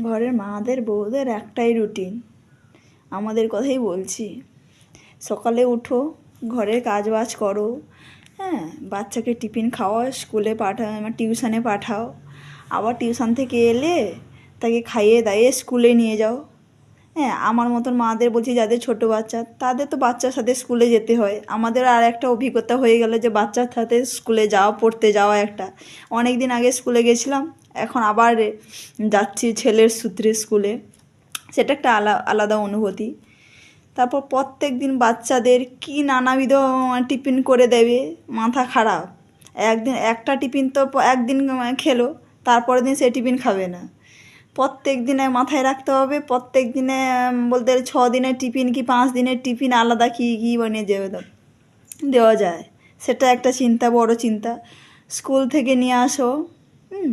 ঘরের মাদের বউদের একটাই রুটিন। আমাদের কথাই বলছি, সকালে উঠো, ঘরের কাজ বাজ করো হ্যাঁ বাচ্চাকে টিফিন খাওয়াও, স্কুলে পাঠাও আমার টিউশানে পাঠাও। আবার টিউশান থেকে এলে তাকে খাইয়ে দাইয়ে স্কুলে নিয়ে যাও। হ্যাঁ আমার মতন মাদের বলছি যাদের ছোট বাচ্চা, তাদের তো বাচ্চার সাথে স্কুলে যেতে হয়। আমাদের আর একটা অভিজ্ঞতা হয়ে গেল যে বাচ্চার সাথে স্কুলে যাওয়া, পড়তে যাওয়া একটা। অনেক দিন আগে স্কুলে গেছিলাম, এখন আবার যাচ্ছি ছেলের সূত্রে স্কুলে সেটা একটা আলা, আলাদা অনুভূতি। তারপর প্রত্যেক দিন বাচ্চাদের কি নানাবিধ টিফিন করে দেবে, মাথা খারাপ। একদিন একটা টিফিন তো একদিন খেলো, তারপরের দিন সে টিফিন খাবে না। প্রত্যেক দিনে মাথায় রাখতে হবে, প্রত্যেক দিনে বলতে গেলে ছ দিনের টিফিন কি পাঁচ দিনের টিফিন আলাদা কী কী বানিয়ে দাও দেওয়া যায়। সেটা একটা চিন্তা, বড় চিন্তা। স্কুল থেকে নিয়ে আসো, হুম?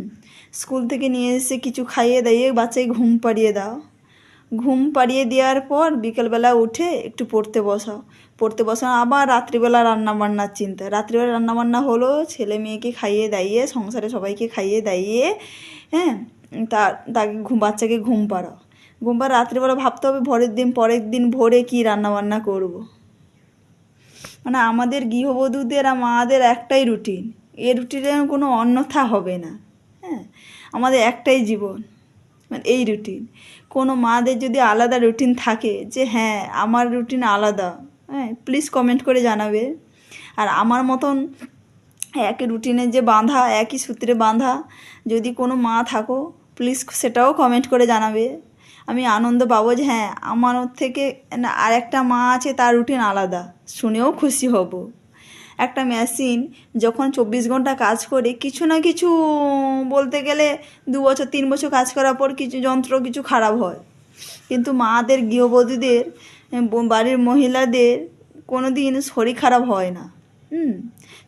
স্কুল থেকে নিয়ে এসে কিছু খাইয়ে দাইয়ে বাচ্চাকে ঘুম পাড়িয়ে দাও। ঘুম পাড়িয়ে দেওয়ার পর বিকেলবেলা উঠে একটু পড়তে বসাও। পড়তে বসাও আবার রাত্রিবেলা রান্না বান্নার চিন্তা। রাত্রিবেলা রান্না বান্না হলো, ছেলে মেয়েকে খাইয়ে দাইয়ে, সংসারে সবাইকে খাইয়ে দাইয়ে হ্যাঁ? তা তাকে ঘুম, বাচ্চাকে ঘুম পাড়াও। ঘুম পাড়া রাত্রিবেলা ভাবতে হবে ভোরের দিন, পরের দিন ভোরে কী রান্না বান্না করব। মানে আমাদের গৃহবধূদের আর মাদের একটাই রুটিন। এ রুটিনের কোনো অন্যথা হবে না। হ্যাঁ? আমাদের একটাই জীবন। মানে এই রুটিন। কোনো মাদের যদি আলাদা রুটিন থাকে যে হ্যাঁ আমার রুটিন আলাদা। হ্যাঁ? প্লিজ কমেন্ট করে জানাবে। আর আমার মতন একই রুটিনে যে বাঁধা, একই সূত্রে বাঁধা, যদি কোনো মা থাকো প্লিজ সেটাও কমেন্ট করে জানাবে। আমি আনন্দ পাবো যে হ্যাঁ আমার থেকে আর একটা মা আছে, তার রুটিন আলাদা। শুনেও খুশি হব। একটা মেশিন যখন চব্বিশ ঘণ্টা কাজ করে, কিছু না কিছু বলতে গেলে দু বছর, তিন বছর কাজ করার পর কিছু যন্ত্র কিছু খারাপ হয়। কিন্তু মাদের গৃহবধূদের বাড়ির মহিলাদের কোনো দিন শরীর খারাপ হয় না। হুম,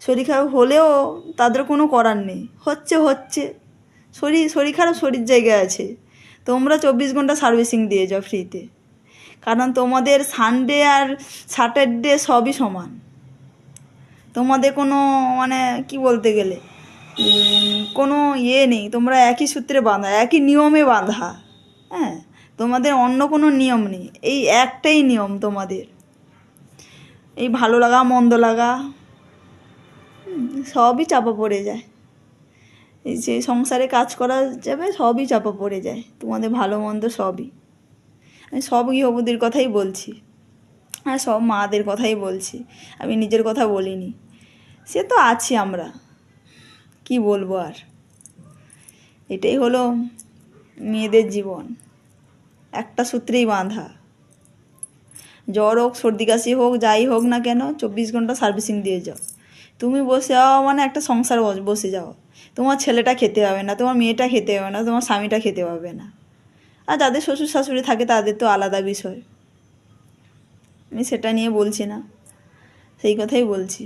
শরীর খারাপ হলেও তাদের কোনো করার নেই। হচ্ছে হচ্ছে। শরীর শরীর খারাপ, শরীর জায়গায় আছে। তোমরা চব্বিশ ঘণ্টা সার্ভিসিং দিয়ে যাও ফ্রিতে কারণ তোমাদের সানডে আর স্যাটারডে সবই সমান। তোমাদের কোনো মানে কি বলতে গেলে? কোনো ইয়ে নেই। তোমরা একই সূত্রে বাঁধা, একই নিয়মে বাঁধা। হ্যাঁ? তোমাদের অন্য কোনো নিয়ম নেই। এই একটাই নিয়ম তোমাদের। এই ভালো লাগা, মন্দ লাগা সবই চাপা পড়ে যায়। যে সংসারে কাজ করা যাবে, সবই চাপা পড়ে যায়। তোমাদের ভালো মন্দ সবই। আমি সব গৃহবধূর কথাই বলছি। আর সব মাদের কথাই বলছি। আমি নিজের কথা বলিনি। সে তো আছি আমরা। কি বলব আর? এটাই হলো মেয়েদের জীবন। একটা সূত্রেই বাঁধা। জ্বর হোক, সর্দি কাশি হোক, যাই হোক না কেন, চব্বিশ ঘণ্টা সার্ভিসিং দিয়ে যাও। তুমি বসে যাও মানে একটা সংসার বসে যাও। তোমার ছেলেটা খেতে হবে না, তোমার মেয়েটা খেতে হবে না, তোমার স্বামীটা খেতে পাবে না। আর যাদের শ্বশুর শাশুড়ি থাকে তাদের তো আলাদা বিষয়। আমি সেটা নিয়ে বলছি না, সেই কথাই বলছি।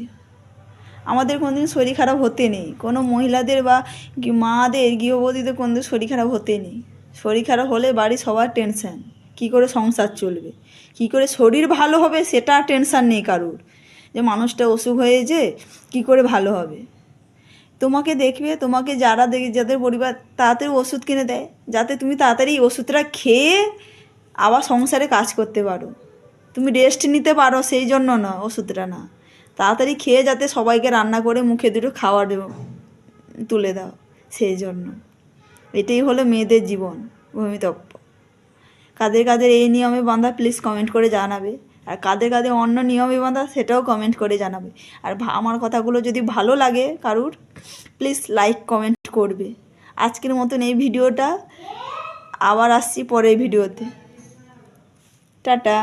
আমাদের কোনোদিন শরীর খারাপ হতে নেই, কোনো মহিলাদের বা মাদের, গৃহবধূদের কোনোদিন শরীর খারাপ হতে নেই। শরীর খারাপ হলে বাড়ি সবার টেনশন, কী করে সংসার চলবে? কী করে শরীর ভালো হবে সেটা টেনশান নেই কারুর। যে মানুষটা অসুখ হয়ে যে কী করে ভালো হবে? তোমাকে দেখবে, তোমাকে যারা দেখে যাদের পরিবার তাড়াতাড়ি ওষুধ কিনে দেয়, যাতে তুমি তাড়াতাড়ি ওষুধটা খেয়ে আবার সংসারে কাজ করতে পারো। তুমি রেস্ট নিতে পারো, সেই জন্য না, ওষুধটা না। তাড়াতাড়ি খেয়ে যাতে সবাইকে রান্না করে মুখে দুটো খাওয়া দেবো, তুলে দাও, সেই জন্য। এটাই হলো মেয়েদের জীবন ভূমিতব্য কাদের কাদের এই নিয়মে বাঁধা প্লিজ কমেন্ট করে জানাবে। আর কাদের কাদের অন্য নিয়মে বাঁধা সেটাও কমেন্ট করে জানাবে। আর আমার কথাগুলো যদি ভালো লাগে কারুর প্লিজ লাইক কমেন্ট করবে। আজকের মতন এই ভিডিওটা, আবার আসছি পরের ভিডিওতে। টাটা।